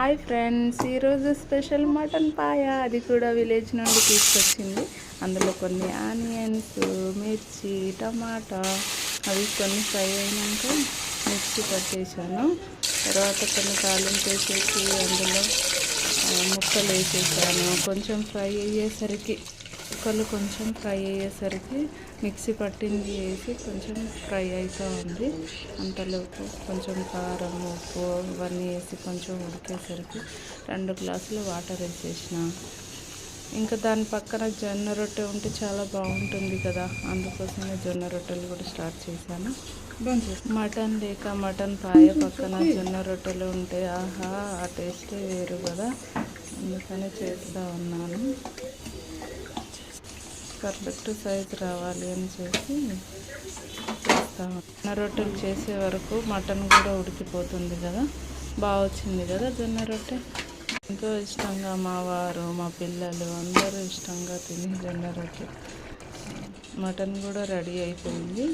Hi friends ఈరోజు special mutton పాయ. అది కూడా విలేజ్ నుండి తీసుకొచ్చింది. అందులో కొన్ని ఆనియన్స్ మిర్చి టమాటా అవి కొన్ని ఫ్రై అయినాక మిర్చి పట్టేసాను తర్వాత కొన్ని తాలింపు వేసేసి అందులో ముక్కలు వేసేసాను. కొంచెం ఫ్రై అయ్యేసరికి ముక్కలు కొంచెం ఫ్రై అయ్యేసరికి మిక్సీ పట్టింది వేసి కొంచెం ఫ్రై అవుతూ ఉంది. అంతలోపు కొంచెం కారం ఉప్పు ఇవన్నీ వేసి కొంచెం ఉడికేసరికి రెండు గ్లాసులు వాటర్ వేసేసిన. ఇంకా దాని పక్కన జొన్న రొట్టె ఉంటే చాలా బాగుంటుంది కదా అందుకోసమే జొన్న రొట్టెలు కూడా స్టార్ట్ చేశాను. మటన్ లేక మటన్ పాయ పక్కన జొన్న రొట్టెలు ఉంటే ఆహా ఆ టేస్టే వేరు కదా అందుకనే చేస్తూ ఉన్నాను. పర్ఫెక్ట్ సైజ్ రావాలి అని చేసి చేస్తాము జొన్న రొట్టెలు చేసే వరకు మటన్ కూడా ఉడికిపోతుంది కదా బాగా వచ్చింది కదా జొన్న రొట్టె? ఎంతో ఇష్టంగా మా వారు మా పిల్లలు అందరూ ఇష్టంగా తిని జొన్న రొట్టె. మటన్ కూడా రెడీ అయిపోయింది.